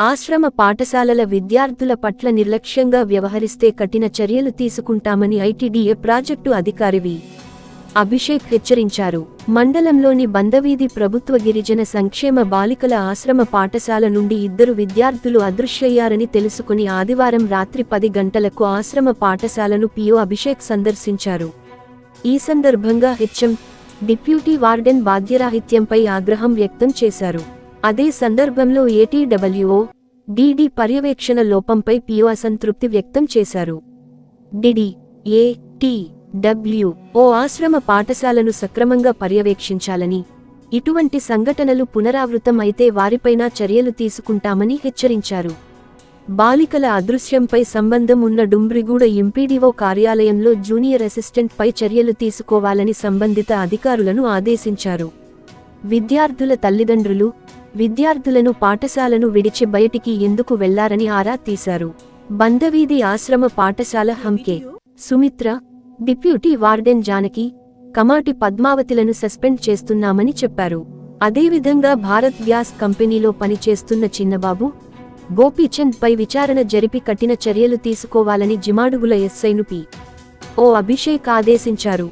ఆశ్రమ పాఠశాలల విద్యార్థుల పట్ల నిర్లక్ష్యంగా వ్యవహరిస్తే కఠిన చర్యలు తీసుకుంటామని ఐటీడీఏ ప్రాజెక్టు అధికారివి అభిషేక్ హెచ్చరించారు. మండలంలోని బందవీధి ప్రభుత్వ గిరిజన సంక్షేమ బాలికల ఆశ్రమ పాఠశాల నుండి ఇద్దరు విద్యార్థులు అదృశ్యయ్యారని తెలుసుకుని ఆదివారం రాత్రి పది గంటలకు ఆశ్రమ పాఠశాలను పిఓ అభిషేక్ సందర్శించారు. ఈ సందర్భంగా హెచ్ఎం డిప్యూటీ వార్డెన్ బాధ్యరాహిత్యంపై ఆగ్రహం వ్యక్తం చేశారు. అదే సందర్భంలో ఏటీడబ్ల్యూఓ డీడీ పర్యవేక్షణ లోపంపై పిఓ అసంతృప్తి వ్యక్తం చేశారు. DD A T W O ఆశ్రమ పాఠశాలను సక్రమంగా పర్యవేక్షించాలని ఇటువంటి సంఘటనలు పునరావృతం అయితే వారిపైన చర్యలు తీసుకుంటామని హెచ్చరించారు. బాలికల అదృశ్యంపై సంబంధం ఉన్న డుంబ్రిగూడ ఎంపీడీఓ కార్యాలయంలో జూనియర్ అసిస్టెంట్పై చర్యలు తీసుకోవాలని సంబంధిత అధికారులను ఆదేశించారు. విద్యార్థుల తల్లిదండ్రులు విద్యార్థులను పాఠశాలను విడిచి బయటికి ఎందుకు వెళ్ళారని ఆరా తీశారు. బందవీధి ఆశ్రమ పాఠశాల హంకే. సుమిత్ర డిప్యూటీ వార్డెన్ జానకి కమాటి పద్మావతిలను సస్పెండ్ చేస్తున్నామని చెప్పారు. అదేవిధంగా భారత్ గ్యాస్ కంపెనీలో పనిచేస్తున్న చిన్నబాబు గోపీచంద్ పై విచారణ జరిపి కఠిన చర్యలు తీసుకోవాలని జిమాడుగుల ఎస్ఐను పి. ఓ అభిషేక్ ఆదేశించారు.